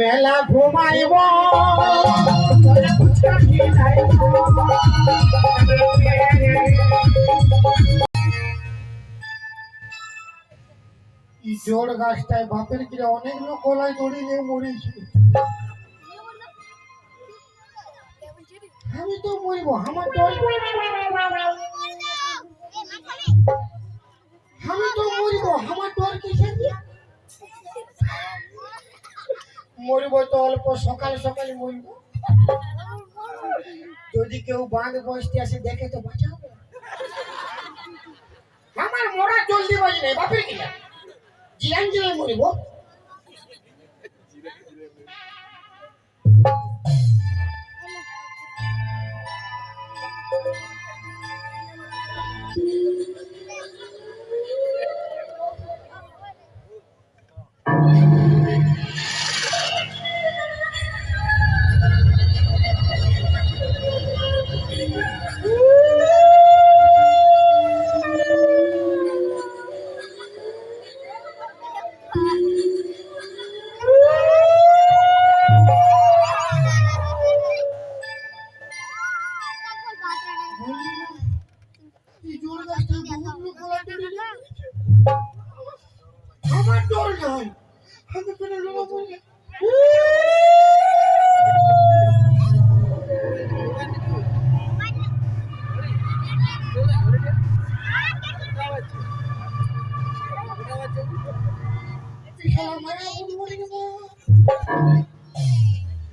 মেলা ঘুমাইব। জোর গাছটায় বাপের কিরা অনেক লোক গলায় দড়ি নিয়ে মরেছে। আমি তো মরবো, আমার তো অল্প সকাল সকাল মরবো যদি কেউ বাঁধ বসতে আসে, দেখে তো বাঁচাবো আমার মরা জলদি বাজি নেই, বাপের কিনা জিরান জিরান মরবো বললি আমার ডর নাই আমি কেন লোক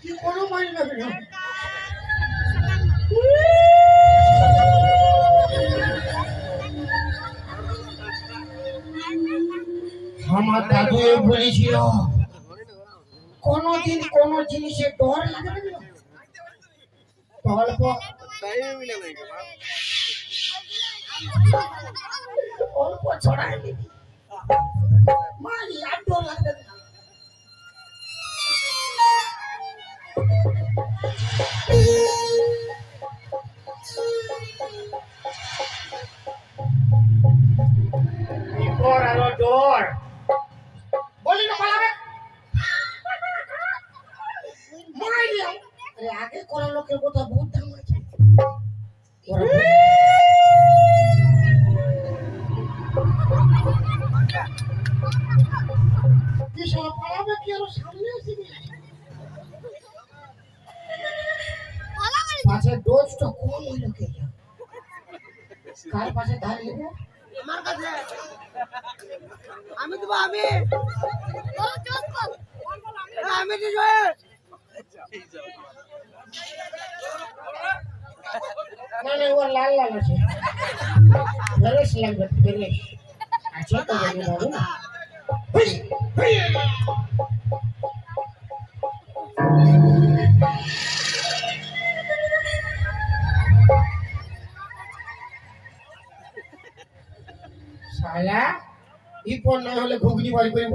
কি কোনো মারি আমার দাদু বলেছিল কোনদিন কোন জিনিসের ডর লাগবে না। অল্প অল্প ছড়াই দিবি। আরে আগে করা লোকের কথা বহুত দাম আছে ওরা কি সব পালাবে কি? আরও সামনে এসে পাশে ডোজটা কম হইল কে কার পাশে ধার নেবে? আমার কাছে। আমি তো আমি আমি তো জয় মানে ও লাল লাল আছে বেরেশ লাগবে বেরেশ আছে তো জানি বাবু হুই, হুই। শালা ইপন না হলে ঘুগনি বাড়ি করিব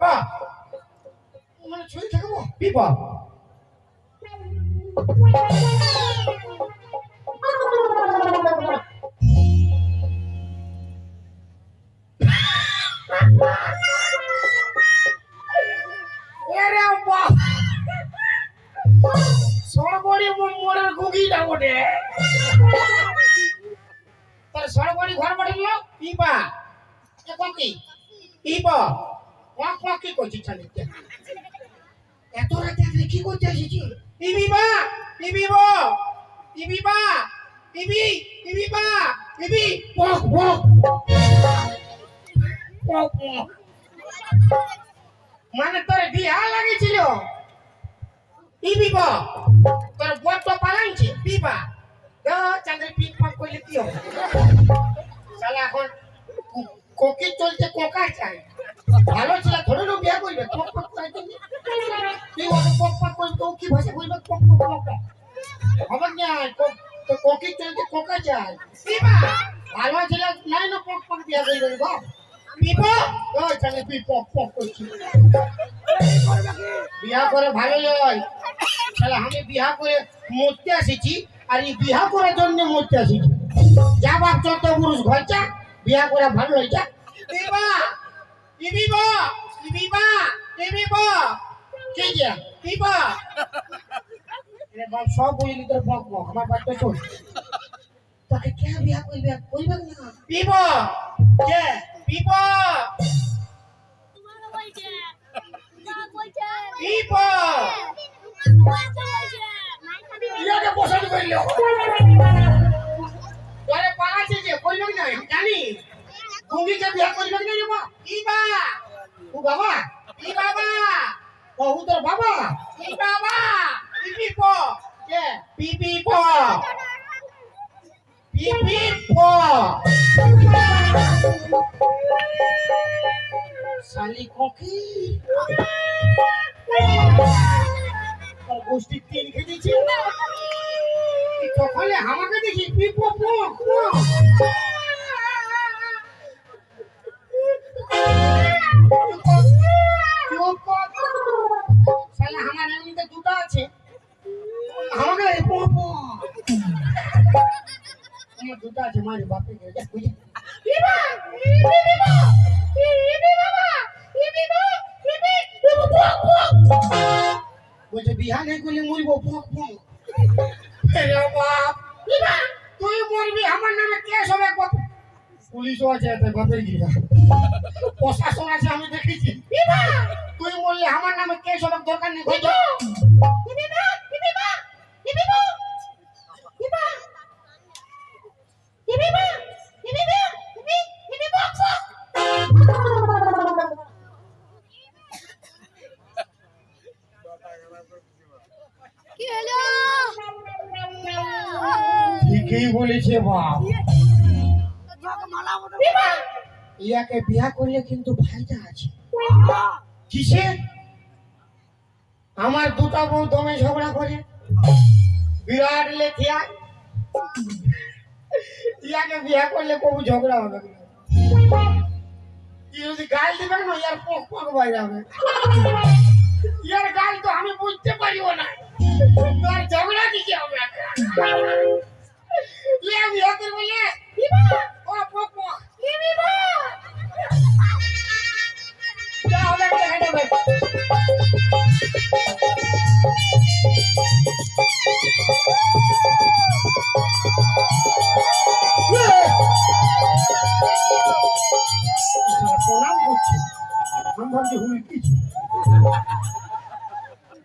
বাহ মানে ছুঁয়ে থাকব পিপা এরে বাপ সরবড়ি মোড়ের গুগিটা ওঠে তোর সরবড়ি ঘর বাড়িল পিপা ককি পিপা ওয়াক ওয়াক কি করছিস চালিয়ে এত রাতে আপনি কি করতে এসেছি পিবি বা পিবি বো পিবি বা পিবি পিবি বা পক পক পক মানে তোর বিয়া লাগেছিল পিবি বা তোর বট তো পালাইছে পিবা দা চাঁদের পিক পাক করলে কি হবে? শালা, এখন কো- কোকি চলছে, কোকা চাই। ভালো ছিল, ধরে নো বিয়া করবে। পক করে তুমি তুই ওকে পক পক করবে তো কি ভাষা বলবে? পক পক পক হবে না কো- তো কোকি চলছে, কোকা চাই। পিবা ভালো ছিল নাই না পক পক বিয়া করবে গো। পিবা ও চাঁদের পিক পক পক করছি বিয়া করে ভালো লয়। তাহলে আমি বিয়া করে মরতে আসিছি আর এই বিয়া করার জন্য মরতে আসিছি যা বাপ, চোদ্দ পুরুষ, ঘর যা বিয়া করে ভালো যা বিবা বিবা বিবা বিবা কে যা? বিবা রে বাপ সব বুঝলি তোর বক বক আমার বাচ্চা চল তোকে কে বিয়া করবে করবে না? বিবা কে? বিবা বিবা ইয়াকে পছন্দ করল। তোরে পালাছে যে কইলো না আমি জানি গুঙ্গিকে বিয়া করবে না রে বা ই বা ও বাবা ই বাবা? ও তোর বাবা? ই বাবা? পিপি প। কে? পিপি প। পিপি প। শালি কোকি? গোষ্ঠী তিন খেয়েছি সকালে আমাকে দেখি? পিপ আমার বলছে বিহা নেই করলে মরবো পক বাপ তুই মরবি আমার নামে কেস হবে পুলিশও আছে এতে বাপের গিরা প্রশাসন আছে আমি দেখেছি। তুই বললে আমার নামে কেস হবে দরকার নেই কি ঠিকই বলেছে বাপ। ইয়াকে বিয়া করলে কিন্তু ফায়দা আছে। কিসে? আমার দুটা বউ দমে ঝগড়া করে। বিরাট লেথিয়া ইয়াকে বিয়া করলে কবু ঝগড়া হবে যদি গাল দিবে না ইয়ার পক পক বাইরে হবে। ইয়ার গাল তো আমি বুঝতে পারিও না। তোর ঝগড়া দিতে হবে? ইয়া বিয়া করবে ও পক পক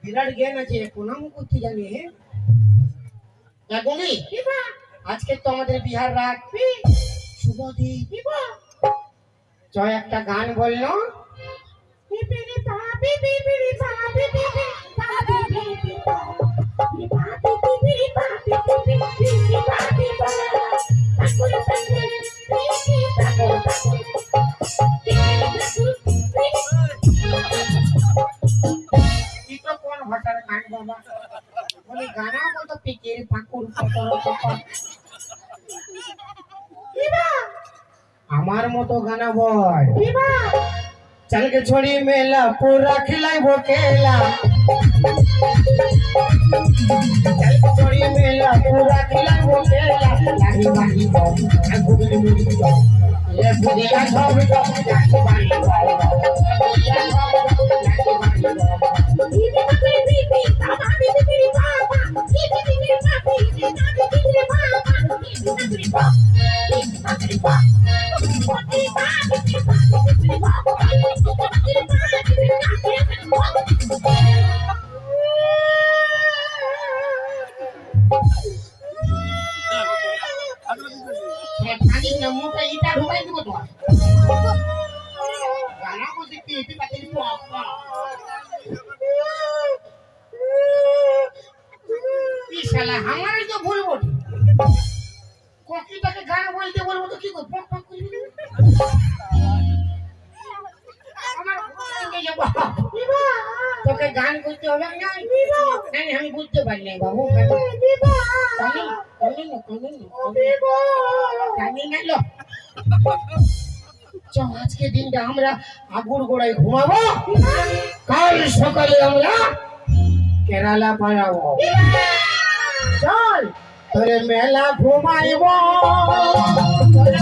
বিরাট জ্ঞান আছে প্রণাম করতে জানি বলি আজকে তো আমাদের বিহার রাত শুভ দিন জয় একটা গান বলল। পিপিরি পা পিপিরি পা चल के छोड़ी मेला, पूरा खिलाई वो केला। चल के छोड़ी मेला, पूरा खिलाई वो केला। लागी बागी बाऊ मैं गुगली मुड़ी जाऊ ये बुढ़िया सब जाऊ लागी बागी बाऊ बुढ़िया सब लागी बागी बाऊ ये मेरे बीबी ताता मेरे मेरे पापा ये मेरे मेरे पापी ये मेरे मेरे पापा ये मेरे मेरे पापा ये मेरे मेरे पापा সে নাই বাবু আজকে দিনটা আমরা আগুর গোড়ায় ঘুমাবো কাল সকালে আমরা কেরালা পালাবো চল তোরে মেলা ঘুমাইব তোরে